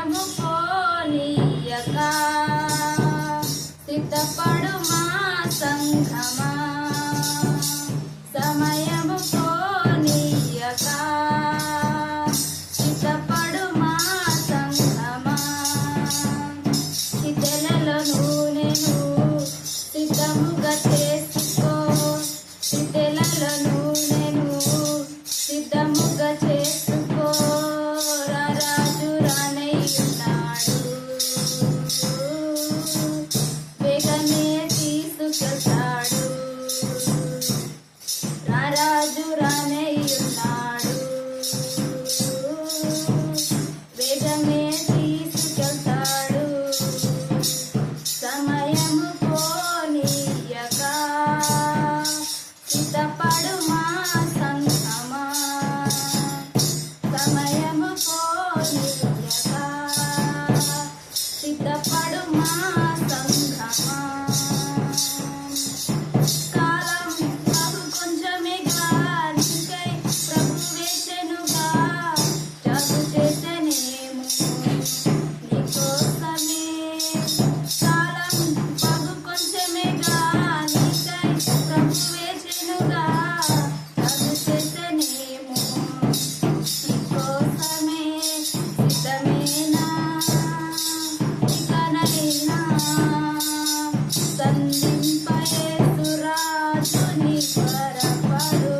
భారము పోనీయక సిద్ధపడు మా సంఘమా? సమయము పోనీయక. సిద్ధపడు మా సంఘమా? సిద్ధలలో నూనెను సిద్ధముగా చే Mama. para Guarulhos.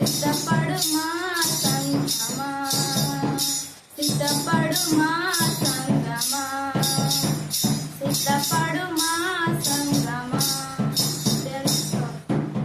సిద్ధపడు మా సంఘమా సిద్ధపడు మా